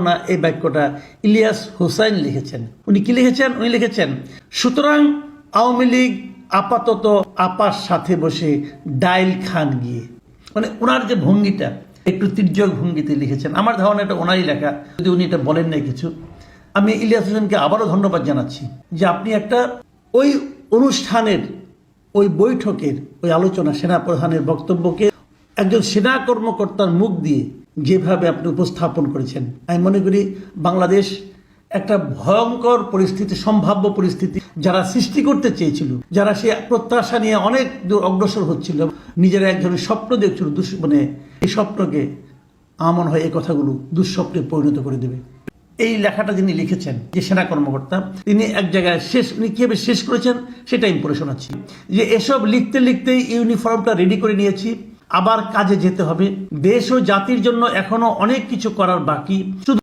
ধারণা এই বাক্যটা ইলিয়াস হুসাইন লিখেছেন। উনি কি লিখেছেন? উনি লিখেছেন, সুতরাং আওয়ামী লীগ আপাতত আপার সাথে বসে ডাইল খান গিয়ে। মানে ওনার যে ভঙ্গিটা, একটু তির্যক ভঙ্গিতে লিখেছেন। আমার ধারণা এটা ওনারই লেখা, যদি উনি এটা বলেন নাই কিছু। আমি ইলিয়াস হোসেনকে আবারও ধন্যবাদ জানাচ্ছি যে আপনি একটা ওই অনুষ্ঠানের, ওই বৈঠকের, ওই আলোচনা সেনা প্রধানের বক্তব্যকে একজন সেনা কর্মকর্তার মুখ দিয়ে যেভাবে আপনি উপস্থাপন করেছেন। আমি মনে করি বাংলাদেশ একটা ভয়ঙ্কর পরিস্থিতি, সম্ভাব্য পরিস্থিতি যারা সৃষ্টি করতে চেয়েছিল, যারা সে প্রত্যাশা নিয়ে অনেক দূর অগ্রসর হচ্ছিল, নিজেরা একজনের স্বপ্ন দেখছিল দুঃ মানে এই স্বপ্নকে আমন হয় এই কথাগুলো দুঃস্বপ্নে পরিণত করে দেবে। এই লেখাটা যিনি লিখেছেন, যে সেনা কর্মকর্তা, তিনি এক জায়গায় শেষ, উনি কীভাবে শেষ করেছেন, সেটা পড়ে শোনাচ্ছি। যে এসব লিখতে লিখতেই ইউনিফর্মটা রেডি করে নিয়েছি আবার কাজে যেতে হবে। দেশ ও জাতির জন্য এখনও অনেক কিছু করার বাকি। শুধু